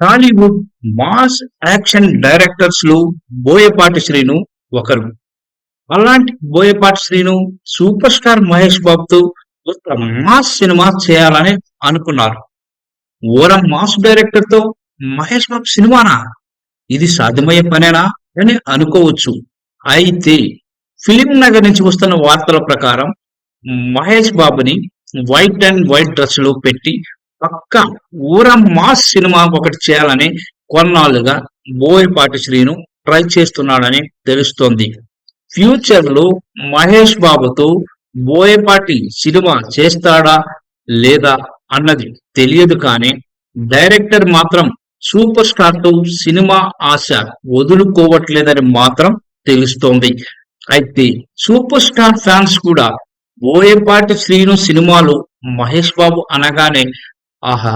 Tollywood mass action డైరెక్టర్స్లో బోయపాటి శ్రీను ఒకరు. అలాంటి బోయపాటి శ్రీను సూపర్ స్టార్ మహేష్ బాబుతో ఒక మాస్ సినిమా చేయాలని అనుకున్నారు. ఓరం మాస్ డైరెక్టర్తో మహేష్ బాబు సినిమానా? ఇది సాధ్యమయ్యే పనేనా అని అనుకోవచ్చు. అయితే ఫిలిం నగర్ నుంచి వస్తున్న వార్తల ప్రకారం మహేష్ బాబుని వైట్ అండ్ వైట్ డ్రెస్లో పెట్టి పక్క ఊరమ్మా మాస్ సినిమా ఒకటి చేయాలని కొన్నాళ్ళుగా బోయపాటి శ్రీను ట్రై చేస్తున్నాడని తెలుస్తోంది. ఫ్యూచర్లో మహేష్ బాబుతో బోయపాటి సినిమా చేస్తాడా లేదా అన్నది తెలియదు కానీ డైరెక్టర్ మాత్రం సూపర్ స్టార్తో సినిమా ఆశ వదులుకోవట్లేదని మాత్రం తెలుస్తోంది. అయితే సూపర్ స్టార్ ఫ్యాన్స్ కూడా బోయపాటి శ్రీను సినిమాలు మహేష్ బాబు అనగానే ఆహా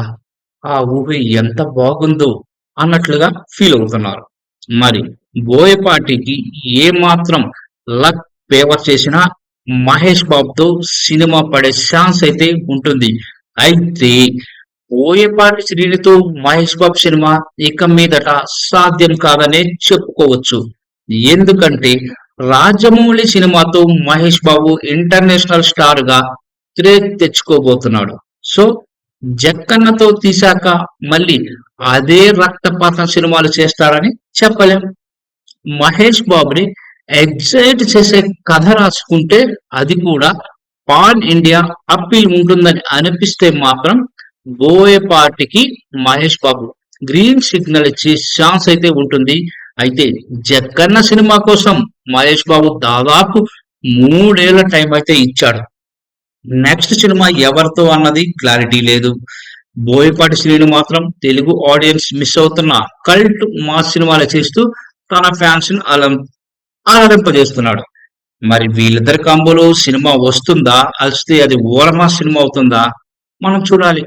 ఆ ఊహ ఎంత బాగుందో అన్నట్లుగా ఫీల్ అవుతున్నారు. మరి బోయపాటికి ఏ మాత్రం లక్ ఫేవర్ చేసినా మహేష్ బాబుతో సినిమా పడే ఛాన్స్ అయితే ఉంటుంది. అయితే బోయపాటి శ్రీనితో మహేష్ బాబు సినిమా ఇక మీదట సాధ్యం కాదనే చెప్పుకోవచ్చు. ఎందుకంటే రాజమౌళి సినిమాతో మహేష్ బాబు ఇంటర్నేషనల్ స్టార్గా తెచ్చుకోబోతున్నాడు. సో జక్కన్నతో తీశాక మళ్ళీ అదే రక్తపాతం సినిమాలు చేస్తారని చెప్పలేం. మహేష్ బాబుని ఎగ్జైట్ చేసే కథ రాసుకుంటే అది కూడా పాన్ ఇండియా అప్పీల్ ఉంటుందని అనిపిస్తే మాత్రం బోయపాటికి మహేష్ బాబు గ్రీన్ సిగ్నల్ ఇచ్చే ఛాన్స్ అయితే ఉంటుంది. అయితే జక్కన్న సినిమా కోసం మహేష్ బాబు దాదాపు మూడేళ్ళ టైం అయితే ఇచ్చాడు. నెక్స్ట్ సినిమా ఎవరితో అన్నది క్లారిటీ లేదు. బోయపాటి శ్రీను మాత్రం తెలుగు ఆడియన్స్ మిస్ అవుతున్న కల్ట్ మాస్ సినిమాలు చేస్తూ తన ఫ్యాన్స్ని అలం ఆలరింపజేస్తున్నాడు మరి వీళ్ళిద్దరి కాంబోలో సినిమా వస్తుందా? అలిస్తే అది ఓలమా సినిమా అవుతుందా? మనం చూడాలి.